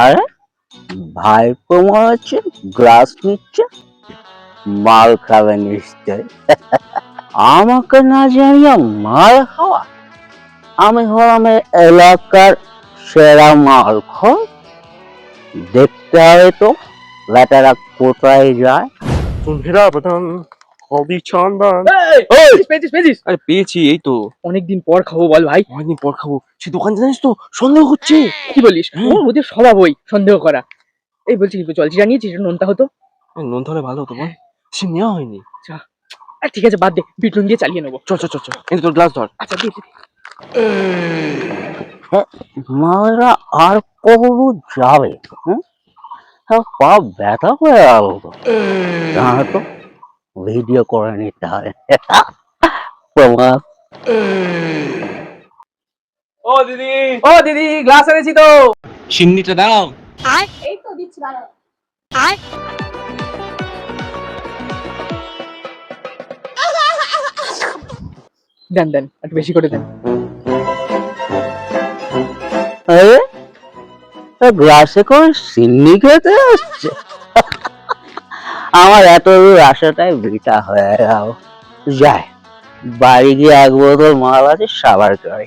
আরে ভাইপো মনে হচ্ছে গ্লাস নিচ্ছে, মাল খাবে নিশ্চয়। আমাকে না জানিয়ে মাল খাওয়া? আমি হলাম এলাকার সেরা মাল দেখতে হবে তো বেটারা কোথায় যায়? বদন হবি চন্দন পেয়েছিস পেয়েছিস। আরে পেয়েছি এই তো। অনেকদিন পর খাব বল ভাই। অনেকদিন পর খাব। সে দোকান জানিস তো সন্দেহ হচ্ছে। কি বলিস? হ্যাঁ। ও, ওদের স্বভাব ওই সন্দেহ করা। এই বলছি কি জল জিরা নিয়েছিস একটু নোনতা হতো? নুন তাহলে ভালো হতো বল। সে নেওয়া হয়নি। ঠিক আছে বাদ দে বিট নুন দিয়ে চালিয়ে নেব। চল চল চল চল। এই তোর গ্লাস ধর। আচ্ছা দিয়ে দে। মারা আর কবু যাবে হুম? সব পা ব্যথা হয়ে গেল তো ভিডিও করে নিতে হবে তোমার ও দিদি। ও দিদি গ্লাস এনেছি তো। সিন্নিটা দাও এই তো দিচ্ছি দাঁড়াও। দেন দেন একটু বেশি করে দেন। গ্লাসে করে সিন্নি খেতে আসছে? আমার এত দূর আসাটাই বৃথা হয়ে গেল। যায় বাড়ি গিয়ে এক বোতল মাল আছে সাবার করে।